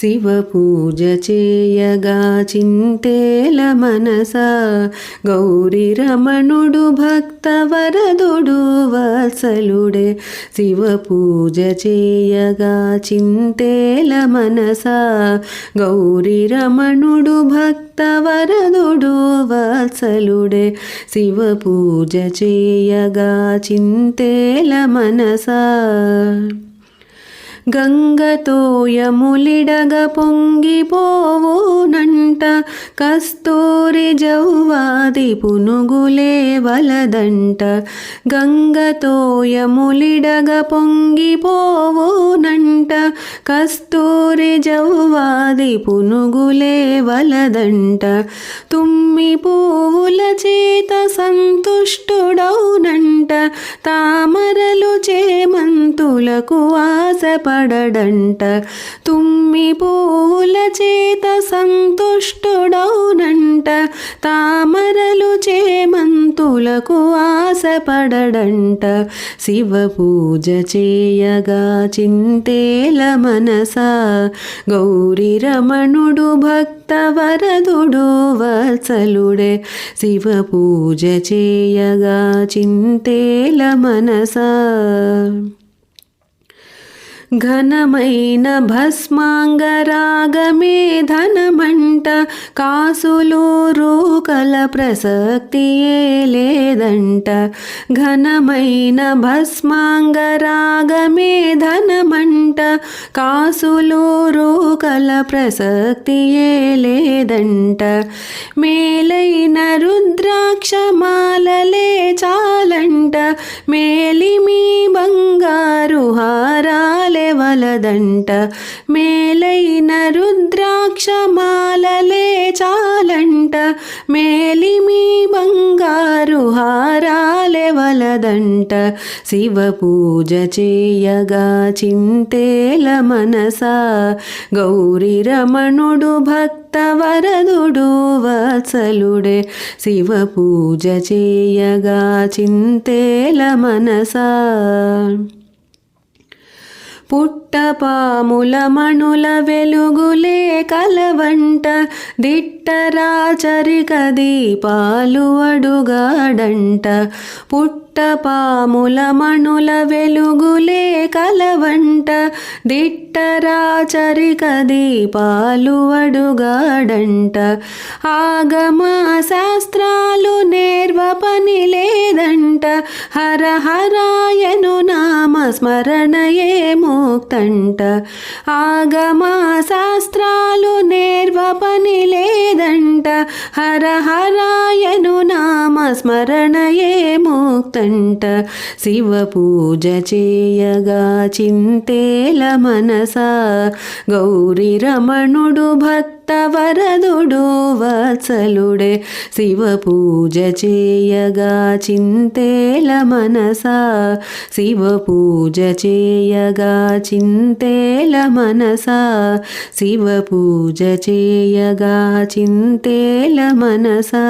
శివ పూజ చేయగా చింతేల మనస. గౌరీ రమణుడు భక్త వరదుడు వత్సలుడే. శివ పూజ చేయగా చింతేల మనస. గౌరీ రమణుడు భక్త వరదుడు వత్సలుడే. శివ పూజ చేయగా చింతేల మనసా. గంగతోయములిడగ పొంగిపోవునంట కస్తూరి జౌవాది పునుగులే వలదంట. గంగతోయములిడగ పొంగిపోవునంట కస్తూరి జౌవాది పునుగులే వలదంట. తుమ్మి పువ్వుల చేత తామరలు చేమంతులకు ఆశపడడంట. తుమ్మి పూల చేత సంతుష్టుడౌనంట. తామరలు చేమంతులకు ఆశపడడంట. శివ పూజ చేయగా చింతేల మనస. గౌరీ రమణుడు భక్తి కొత్త వరదుడు వత్సలుడే. శివ పూజ చేయగా చింతేల మనసా. ఘనమైన భస్మాంగరాగమే ధనమంట. కాసులు రూకల ప్రసక్తియే లేదంట. ఘనమైన భస్మాంగరాగమే ధనమంట. కాసులు రూకల ప్రసక్తియే లేదంట. మేలైన రుద్రాక్షమాలలే చాలంట. మేలిమి చాలదంట వలదంట మేలైన రుద్రాక్షమాలలే చాలంట. మేలిమి బంగారు హారాలే వలదంట. శివ పూజ చేయగా చింతేల మనసా. గౌరీ రమణుడు భక్త వరదుడు వత్సలుడే. శివ పూజ చేయగా చింతేల మనసా. పుట్టపాముల మణుల వెలుగులే కలవంట. దిట్టరాచరిక దీపాలు అడుగాడంట. పుట్టపాముల మణుల వెలుగులే కలవంట. దిట్టరాచరిక దీపాలు అడుగాడంట. ఆగమ శాస్త్రాలు నేర్వ పని లేదంట. హర హరాయను నామ స్మరణయే ముక్తంట. ఆగమ శాస్త్రాలు నేర్వ పని లేదంట. హర హరాయను నామ స్మరణయే ముక్తంట. శివ పూజ చేయగా చింతేల మనస. గౌరీ రమణుడు భక్త వరదుడు వత్సలుడే. శివ పూజ చేయగా చింతేల మనస. శివ పూజ పూజ చేయగా చింతేల మనసా. శివ పూజ చేయగా చింతేల మనసా.